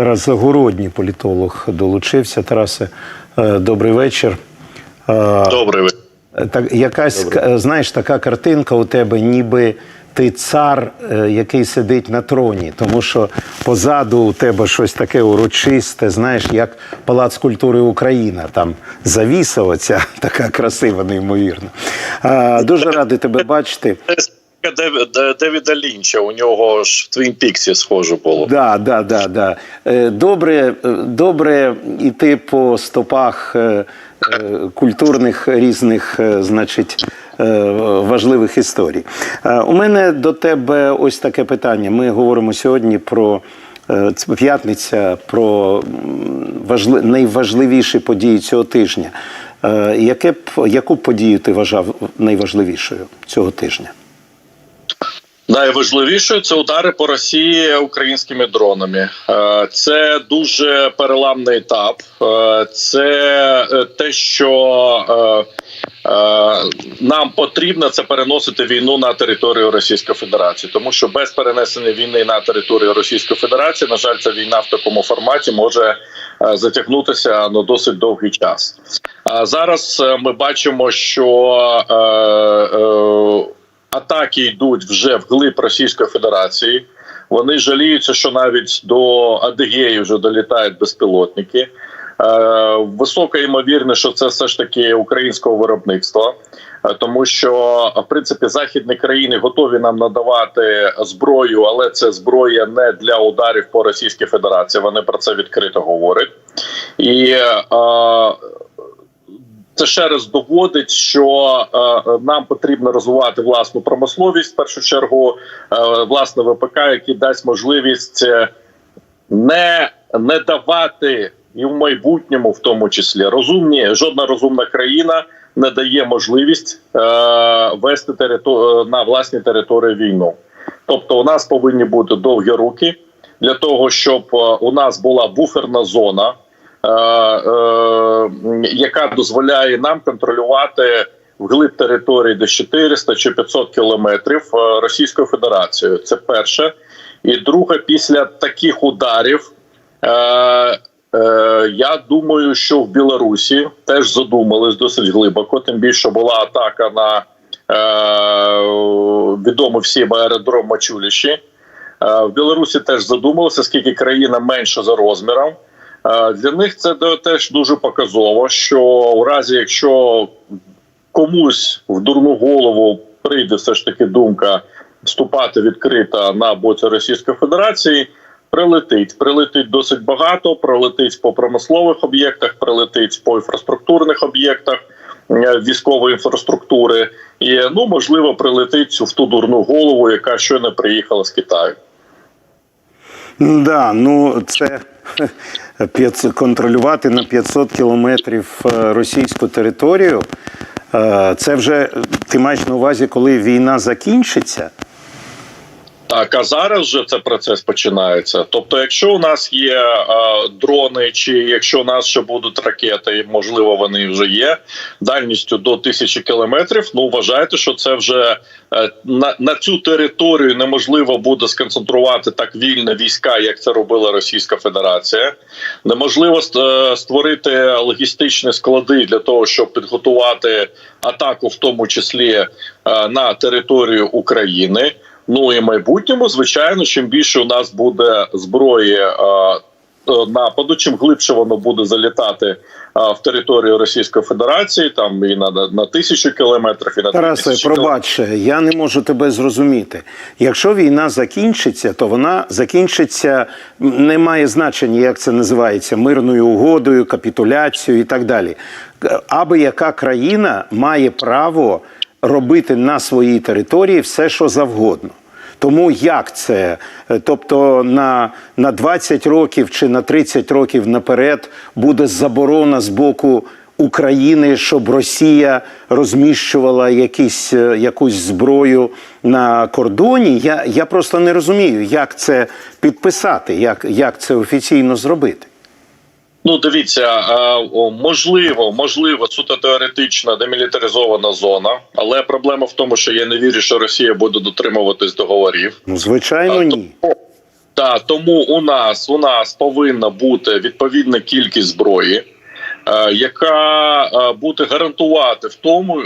Тарас Загородній, політолог, долучився. Тарасе, е, добрий вечір. Е, Добрий вечір. Так, якась е, знаєш, така картинка у тебе, ніби ти цар, е, який сидить на троні, тому що позаду у тебе щось таке урочисте, знаєш, як Палац культури Україна. Там завіса оця така красива, неймовірно. Е, Дуже радий тебе бачити. Девіда Лінча. У нього ж в Твін Піксі схоже було. Да, да, да, да. Е, Добре, е, добре іти по стопах е, культурних різних, значить, важливих історій. У мене до тебе ось таке питання. Ми говоримо сьогодні про п'ятниця, про важли- найважливіші події цього тижня. Яке б, яку подію ти вважав найважливішою цього тижня? Найважливіше це удари по Росії українськими дронами. Е, Це дуже переламний етап. Е, Це е, те, що нам потрібно це переносити війну на територію Російської Федерації, тому що без перенесення війни на територію Російської Федерації, на жаль, ця війна в такому форматі може затягнутися на досить довгий час. А зараз ми бачимо, що атаки йдуть вже вглиб Російської Федерації. Вони жаліються, що навіть до Адигеї вже долітають безпілотники. Е, Висока ймовірність, що це все ж таки українського виробництва, Е, тому що в принципі західні країни готові нам надавати зброю, але це зброя не для ударів по Російській Федерації. Вони про це відкрито говорять. І е, це ще раз доводить, що е, нам потрібно розвивати власну промисловість в першу чергу, е, власне ВПК, який дасть можливість е, не, не давати і в майбутньому, в тому числі, розумні жодна розумна країна не дає можливість е, вести територ... на власній території війну. Тобто, у нас повинні бути довгі руки для того, щоб е, у нас була буферна зона. Е, е, яка дозволяє нам контролювати вглиб території до 400 чи 500 кілометрів е, Російською Федерацією. Це перше. І друге, після таких ударів. Я думаю, що в Білорусі теж задумались досить глибоко. Тим більше була атака на відомий всім аеродром Мачуліші. В Білорусі теж задумалися, скільки країна менша за розміром. Е, Для них це теж дуже показово, що у разі, якщо комусь в дурну голову прийде все ж таки думка вступати відкрито на боці Російської Федерації, прилетить. Прилетить досить багато, прилетить по промислових об'єктах, прилетить по інфраструктурних об'єктах е, військової інфраструктури, і ну можливо прилетить в ту дурну голову, яка щойно приїхала з Китаю. Да, ну це 500 контролювати на 500 кілометрів е, російську територію. е, Це вже ти маєш на увазі, коли війна закінчиться. Так, а зараз вже цей процес починається. Тобто, якщо у нас є е, дрони, чи якщо у нас ще будуть ракети, можливо, вони вже є дальністю до тисячі кілометрів. Ну вважайте, що це вже е, на, на цю територію неможливо буде сконцентрувати так вільно війська, як це робила Російська Федерація. Неможливо е, створити логістичні склади для того, щоб підготувати атаку, в тому числі е, на територію України. Ну і в майбутньому, звичайно, чим більше у нас буде зброї е, е, нападу, чим глибше воно буде залітати е, в територію Російської Федерації, там і на, на тисячу кілометрів, і на Тарасе, тисячі пробач, я не можу тебе зрозуміти. Якщо війна закінчиться, то вона закінчиться, не має значення, як це називається, мирною угодою, капітуляцією і так далі. Аби яка країна має право робити на своїй території все, що завгодно. Тому як це? Е, Тобто на, на 20 років чи на 30 років наперед буде заборона з боку України, щоб Росія розміщувала якісь, е, якусь зброю на кордоні. Я, я просто не розумію, як це підписати, як, як це офіційно зробити. Ну, дивіться, е, можливо, можливо, суто теоретична демілітаризована зона, але проблема в тому, що я не вірю, що Росія буде дотримуватись договорів. Ну, звичайно, ні. Та тому у нас у нас повинна бути відповідна кількість зброї, е, яка е, буде гарантувати в тому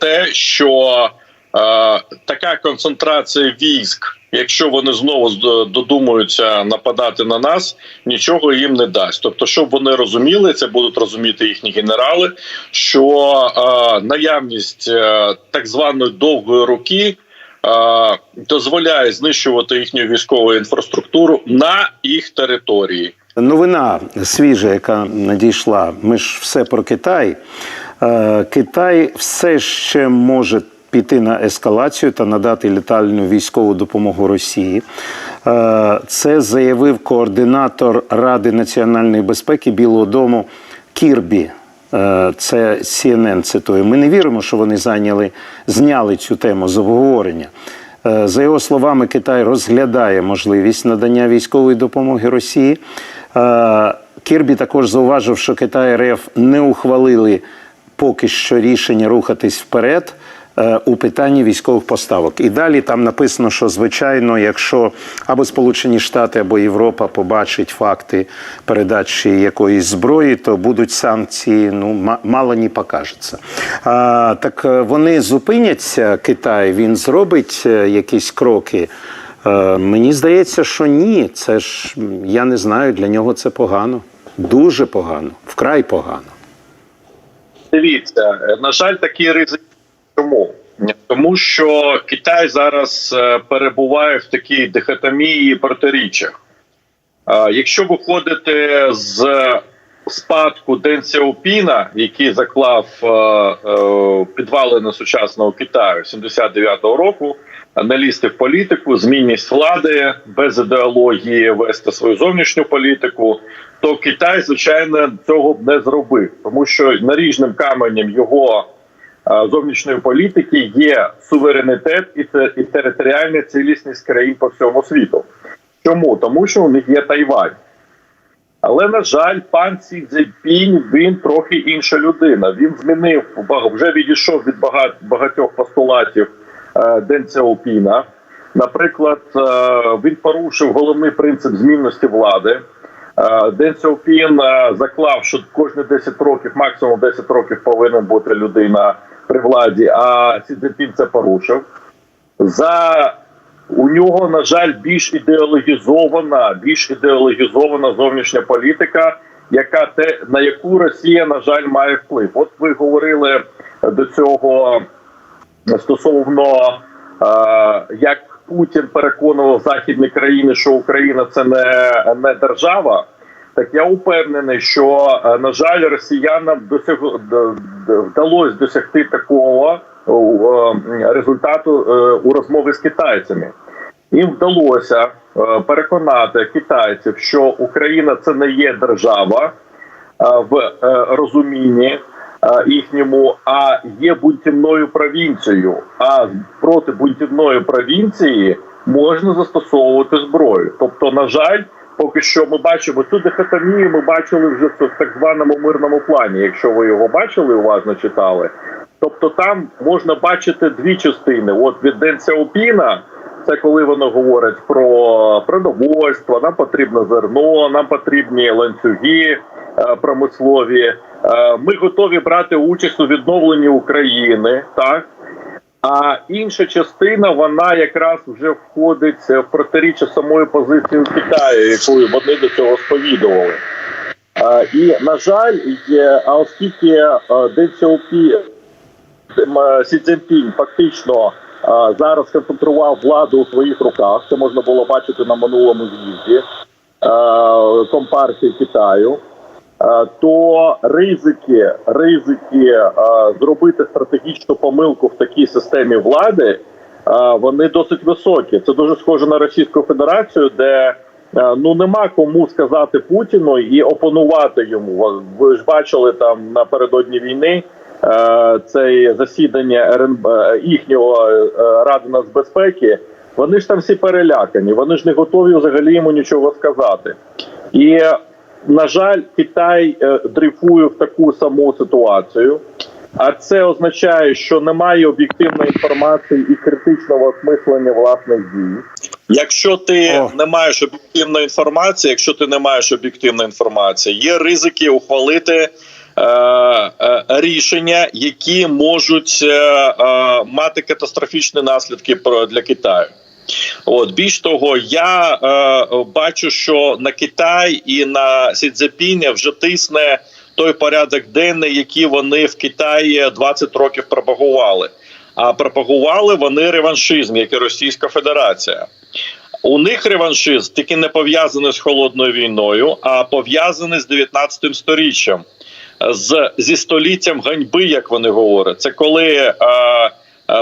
те, що така концентрація військ, якщо вони знову додумаються нападати на нас, нічого їм не дасть. Тобто, щоб вони розуміли, це будуть розуміти їхні генерали, що е, наявність е, так званої довгої руки. е, Дозволяє знищувати їхню військову інфраструктуру на їх території. Новина свіжа, яка надійшла. Ми ж все про Китай. Е, Китай все ще може піти на ескалацію та надати літальну військову допомогу Росії. Е, Це заявив координатор Ради національної безпеки Білого Дому Кірбі. Е, Це CNN цитує. Ми не віримо, що вони зайняли, зняли цю тему з обговорення. Е, За його словами, Китай розглядає можливість надання військової допомоги Росії. Кірбі також зауважив, що Китай РФ не ухвалили поки що рішення рухатись вперед у питанні військових поставок. І далі там написано, що звичайно, якщо або Сполучені Штати, або Європа побачить факти передачі якоїсь зброї, то будуть санкції. Ну мало не покажеться. А, так е, вони зупиняться. Китай він зробить е, якісь кроки. Е, Мені здається, що ні. Це ж я не знаю. Для нього це погано, дуже погано, вкрай погано. Дивіться, е, на жаль, такий ризик. Чому? Тому що Китай зараз е, перебуває в такій дихотомії протиріччях. Якщо виходити з спадку Ден Сяопіна, який заклав е, е, підвалини сучасного Китаю 79-го року, не лізти в політику, змінність влади без ідеології вести свою зовнішню політику, то Китай, звичайно, цього б не зробив, тому що наріжним каменем його зовнішньої політики є суверенітет і і територіальна цілісність країн по всьому світу. Чому? Тому що у них є Тайвань. Але на жаль, пан Сі Цзіньпінь, він трохи інша людина. Він змінив вже відійшов від багатьох постулатів е, Ден Цяопіна. Наприклад, е, він порушив головний принцип змінності влади. Е, Ден Цяопін е, заклав, що кожні 10 років, максимум 10 років, повинен бути людина при владі. А Сі Цзіньпін це порушив. За у нього, на жаль, більш ідеологізована, більш ідеологізована зовнішня політика, яка те на яку Росія, на жаль, має вплив. От ви говорили до цього стосовно е, як Путін переконував західні країни, що Україна це не, не держава. Так я упевнений, що е, на жаль, росіянам досяг вдалося досягти такого е, результату е, у розмові з китайцями. Їм вдалося переконати китайців, що Україна це не є держава в розумінні їхньому, а є бунтівною провінцією. А проти бунтівної провінції можна застосовувати зброю. Тобто, на жаль, поки що ми бачимо цю дихотомію. Ми бачили вже в так званому мирному плані. Якщо ви його бачили, уважно читали. Тобто там можна бачити дві частини: от від Ден Сяопіна, це коли вони говорять про продовольство, нам потрібно зерно, нам потрібні ланцюги е, промислові. Е, Ми готові брати участь у відновленні України, так. А інша частина, вона якраз вже входить в протиріччя самої позиції Китаю, якою вони до цього сповідували. Е, І на жаль, а оскільки е, Ден Сі Цзіньпінь фактично е, зараз концентрував владу у своїх руках. Це можна було бачити на минулому з'їзді е, компартії Китаю. Е, То ризики, ризики е, зробити стратегічну помилку в такій системі влади, е, вони досить високі. Це дуже схоже на Російську Федерацію, де ну нема кому сказати Путіну і опонувати йому. Ви ж бачили там напередодні війни це засідання РНБ їхнього Ради нацбезпеки. Вони ж там всі перелякані, вони ж не готові взагалі йому нічого сказати. І на жаль, Китай е, дрейфує в таку саму ситуацію. А це означає, що немає об'єктивної інформації і критичного осмислення власних дій. Якщо ти О. не маєш об'єктивної інформації, якщо ти не маєш об'єктивної інформації, є ризики ухвалити е, е, рішення, які можуть е, е, мати катастрофічні наслідки для Китаю. От більш того, я е, бачу, що на Китай і на Сі Цзепіня вже тисне той порядок денний, який вони в Китаї 20 років пропагували. А пропагували вони реваншизм, як і Російська Федерація. У них реваншизм тільки не пов'язаний з холодною війною, а пов'язаний з 19 сторіччям, з зі століттям ганьби, як вони говорять. Це коли е,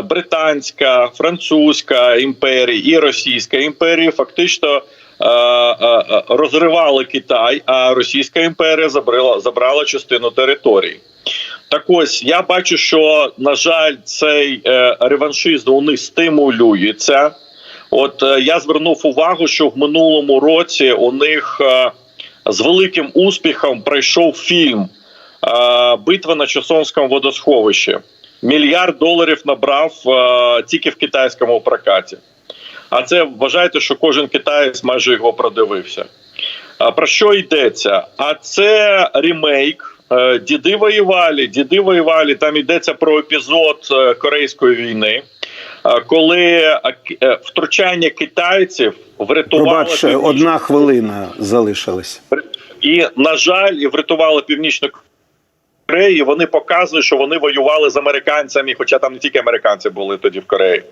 британська, французька імперія і російська імперія фактично. е, е, е, Розривали Китай, а Російська імперія забрала забрала частину території. Так ось я бачу, що на жаль, цей е, реваншизм них стимулюється. От е, я звернув увагу, що в минулому році у них е, з великим успіхом пройшов фільм е, Битва на Чосонському водосховищі. Мільярд доларів набрав е, тільки в китайському прокаті. А це вважайте, що кожен китаєць майже його продивився. А про що йдеться? А це ремейк. е, Діди воювали, діди воювали. Там йдеться про епізод е, Корейської війни, е, коли втручання китайців врятувало Пробач, Північну одна хвилина залишилась. і на жаль, і врятували північну Корею. і Вони показують, що вони воювали з американцями, хоча там не тільки американці були тоді в Кореї.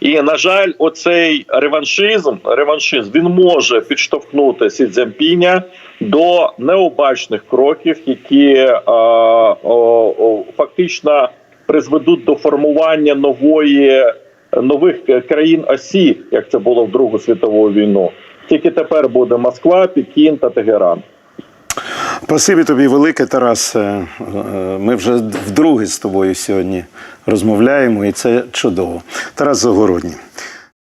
І на жаль, оцей реваншизм, реваншизм він може підштовхнути Сі Цзіньпіня до необачних кроків, які е, о, фактично призведуть до формування нової нових країн осі, як це було в Другу світову війну. Тільки тепер буде Москва, Пекін та Тегеран. Спасибі тобі велике, Тарас. Е, е, Ми вже вдруге з тобою сьогодні розмовляємо, і це чудово. Тарас Загородній.